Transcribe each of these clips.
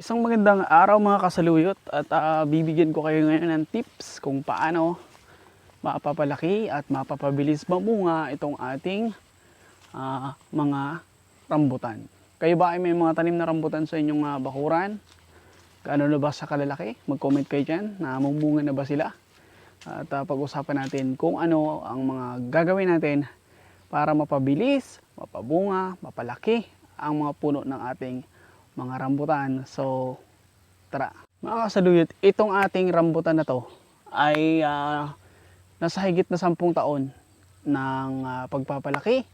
Isang magandang araw mga kasaluyot at ah, bibigyan ko kayo ngayon ng tips kung paano mapapalaki at mapapabilis mamunga itong ating ah, mga rambutan. Kayo ba ay may mga tanim na rambutan sa inyong ah, bakuran? Gaano na ba sa kalalaki? Mag-comment kayo dyan na mamunga na ba sila? At ah, pag-usapan natin kung ano ang mga gagawin natin para mapabilis, mapabunga, mapalaki ang mga puno ng ating mga rambutan. So, tara. Mga kasaluyot, itong ating rambutan na to ay ah, nasa higit na 10 taon ng ah, pagpapalaki.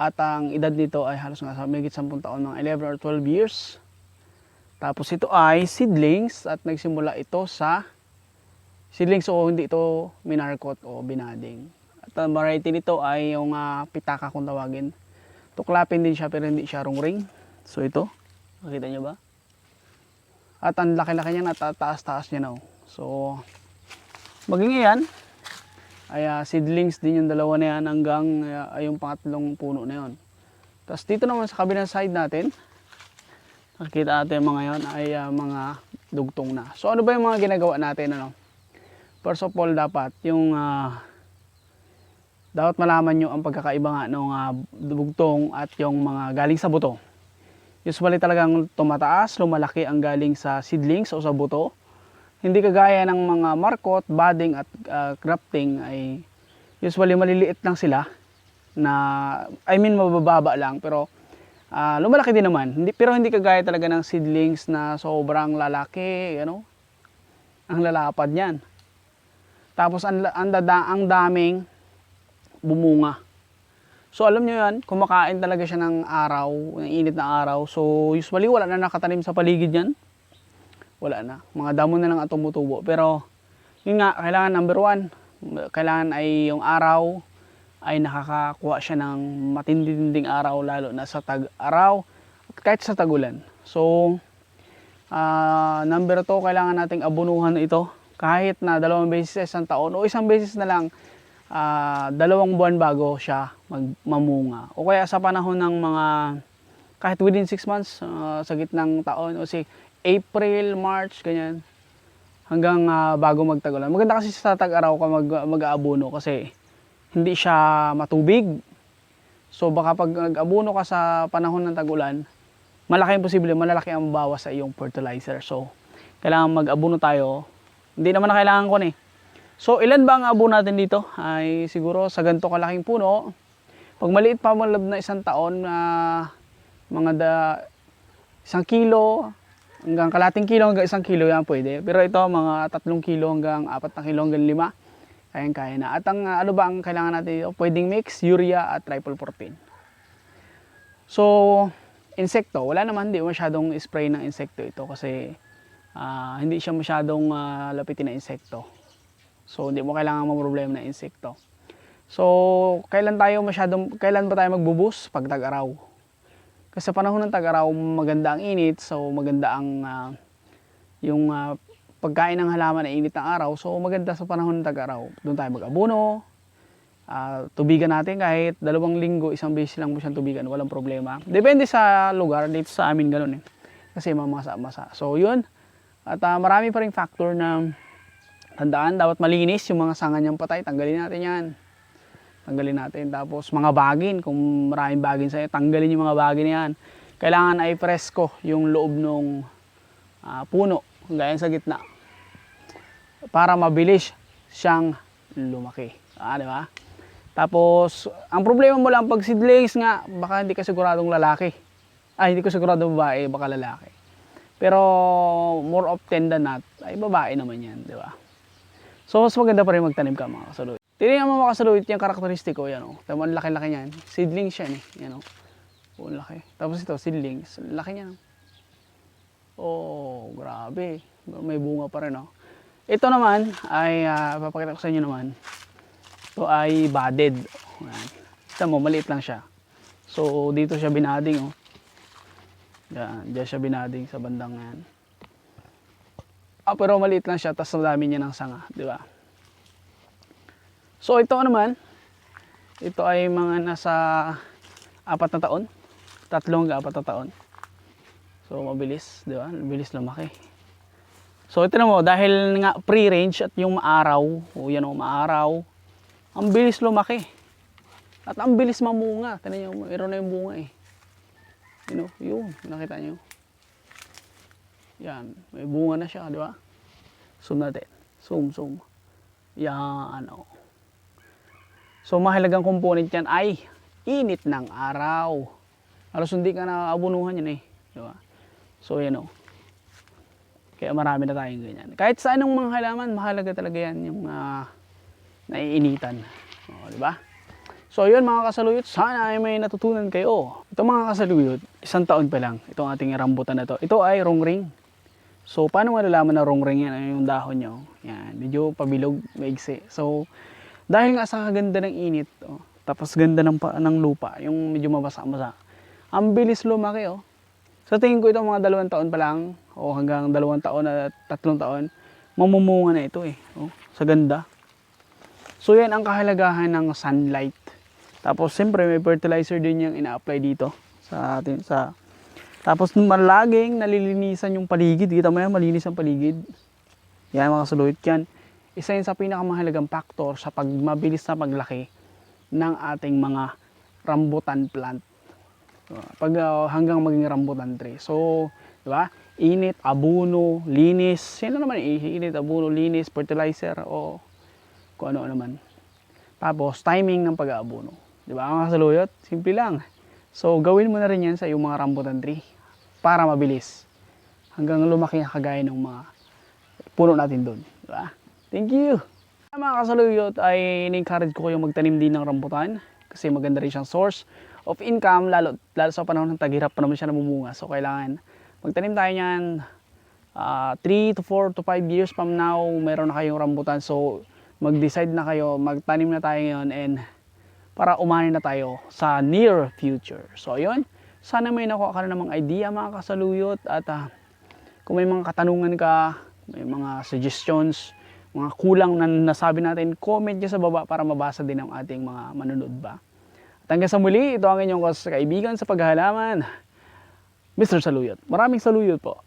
At ang edad nito ay halos nga sa higit 10 taon, mga 11 or 12 years. Tapos ito ay seedlings at nagsimula ito sa seedlings o hindi ito minarkot o binading. At ang variety nito ay yung ah, pitaka kung tawagin. Tuklapin din siya pero hindi siya rungring. So ito, makita nyo ba? At ang laki-laki niya na taas-taas niya na. oh. So, maging yan, ay ah, seedlings din yung dalawa na yan hanggang ah, yung pangatlong puno na yon. Tapos dito naman sa kabilang side natin, nakikita natin mga yon ay ah, mga dugtong na. So ano ba yung mga ginagawa natin? Ano? First of all, dapat yung ah, dapat malaman nyo ang pagkakaiba nga ng ah, dugtong at yung mga galing sa buto. Usually talagang tumataas, lumalaki ang galing sa seedlings o sa buto. Hindi kagaya ng mga markot, budding at ah, grafting ay usually maliliit lang sila na I mean mabababa lang pero ah, lumalaki din naman. Hindi, pero hindi kagaya talaga ng seedlings na sobrang lalaki, know? Ang lalapad niyan. Tapos ang, ang, ang daming bumunga. So alam nyo yan, kumakain talaga siya ng araw, ng init na araw. So usually wala na nakatanim sa paligid yan. Wala na. Mga damo na lang at tumutubo. Pero yun nga, kailangan number one, kailangan ay yung araw ay nakakakuha siya ng matinding araw lalo na sa tag-araw at kahit sa tagulan. So ah, number two, kailangan nating abunuhan ito kahit na dalawang beses sa taon o isang beses na lang ah, dalawang buwan bago siya magmamunga. O kaya sa panahon ng mga kahit within 6 months ah, sa gitnang taon o si April, March, ganyan hanggang ah, bago magtagulan. Maganda kasi sa tag-araw ka mag, mag-aabono kasi hindi siya matubig. So baka pag nag-abuno ka sa panahon ng tagulan, malaki ang posible, malalaki ang bawas sa iyong fertilizer. So kailangan mag-abuno tayo. Hindi naman na kailangan ko eh. So ilan ba ang abuno natin dito? Ay siguro sa ganito kalaking puno. Pag maliit pa malab na isang taon na mga da, isang kilo hanggang kalating kilo hanggang isang kilo yan pwede. Pero ito mga tatlong kilo hanggang apat na kilo hanggang lima. Kayang kaya na. At ang uh, ano ba ang kailangan natin dito? Pwedeng mix, urea at triple 14. So, insekto, wala naman hindi masyadong spray ng insekto ito kasi ah, hindi siya masyadong ah, lapitin na insekto. So, hindi mo kailangan problema na insekto. So, kailan tayo masyadong, kailan ba tayo magbubus? Pag tag-araw. Kasi sa panahon ng tag-araw, maganda ang init, so maganda ang ah, yung ah, pagkain ng halaman ay init ng araw, so maganda sa panahon ng tag-araw. Doon tayo mag-abono, ah, tubigan natin kahit dalawang linggo, isang beses lang mo siyang tubigan, walang problema. Depende sa lugar, dito sa amin ganun eh. Kasi mamasa-masa. So yun, at ah, marami pa rin factor na tandaan, dapat malinis yung mga sanga niyang patay, tanggalin natin yan. Tanggalin natin. Tapos mga bagin, kung maraming bagin sa'yo, tanggalin yung mga bagin yan. Kailangan ay presko yung loob ng puno, gaya sa gitna. Para mabilis siyang lumaki. Ah, di ba? Tapos, ang problema mo lang pag seedlings nga, baka hindi ka siguradong lalaki. Ay, hindi ko siguradong babae, baka lalaki. Pero more often than not, ay babae naman yan, di ba? So, mas maganda pa rin magtanim ka mga kasaluit. Tingnan mo mga kasaluit yung karakteristiko, yan o. Tama, ang laki-laki niyan. Seedlings yan eh, yan o. Oh, ang laki. Tapos ito, seedlings. Laki niya. Oh, grabe. May bunga pa rin oh. Ito naman ay ah, papakita ko sa inyo naman. Ito ay budded. Ayan. Kita mo, maliit lang siya. So, dito siya binading oh. Yan, diyan siya binading sa bandang yan. Ah, pero maliit lang siya, tapos madami niya ng sanga, di ba? So, ito naman, ito ay mga nasa apat na taon. Tatlong hanggang apat na taon. So mabilis, di ba? Mabilis lumaki. So ito na mo, dahil nga pre-range at yung maaraw, o yan o maaraw, ang bilis lumaki. At ang bilis mamunga. Tignan nyo, meron na yung bunga eh. You know, yun, nakita nyo. Yan, may bunga na siya, di ba? Zoom natin. Zoom, zoom. Yan, o. So, mahalagang component yan ay init ng araw. Halos hindi ka nakaabunuhan yan eh. Di ba? So, yan o. Kaya marami na tayong ganyan. Kahit sa anong mga halaman, mahalaga talaga yan yung ah, naiinitan. O, di ba? So, yun mga kasaluyot, sana ay may natutunan kayo. Ito mga kasaluyot, isang taon pa lang, itong ating rambutan na to. Ito ay ronggring. So, paano malalaman na ronggring yan? Ano yung dahon nyo? Yan, medyo pabilog, maigsi. So, dahil nga sa kaganda ng init, oh, tapos ganda ng, ng lupa, yung medyo mabasa-basa, ang bilis lumaki, oh. Sa tingin ko ito mga dalawang taon pa lang, o hanggang dalawang taon at tatlong taon, mamumunga na ito eh. Oh, sa ganda. So yan ang kahalagahan ng sunlight. Tapos siyempre may fertilizer din yung ina-apply dito sa atin sa tapos malaging nalilinisan yung paligid. Kita mo yan, malinis ang paligid. Yan mga saluyot yan. Isa yun sa pinakamahalagang factor sa pag mabilis na paglaki ng ating mga rambutan plant. Pag uh, hanggang maging rambutan tree. So, di ba? Init, abuno, linis. Yan na naman, init, abuno, linis, fertilizer o kung ano naman. Tapos, timing ng pag-aabono. Di ba? Ang kasaluyot, simple lang. So, gawin mo na rin yan sa iyong mga rambutan tree para mabilis. Hanggang lumaki ang kagaya ng mga puno natin doon. Di ba? Thank you! Mga kasaluyot ay in-encourage ko kayong magtanim din ng rambutan kasi maganda rin siyang source of income lalo, lalo sa panahon ng taghirap pa naman siya namumunga. So, kailangan magtanim tayo niyan 3 to 4 to 5 years from now meron na kayong rambutan. So, mag-decide na kayo, magtanim na tayo ngayon and para umani na tayo sa near future. So, ayun. Sana may nakuha ka na namang idea mga kasaluyot at ah, kung may mga katanungan ka, may mga suggestions, mga kulang na nasabi natin, comment nyo sa baba para mabasa din ng ating mga manunod ba. At hanggang sa muli, ito ang inyong kaibigan sa paghahalaman, Mr. Saluyot. Maraming saluyot po.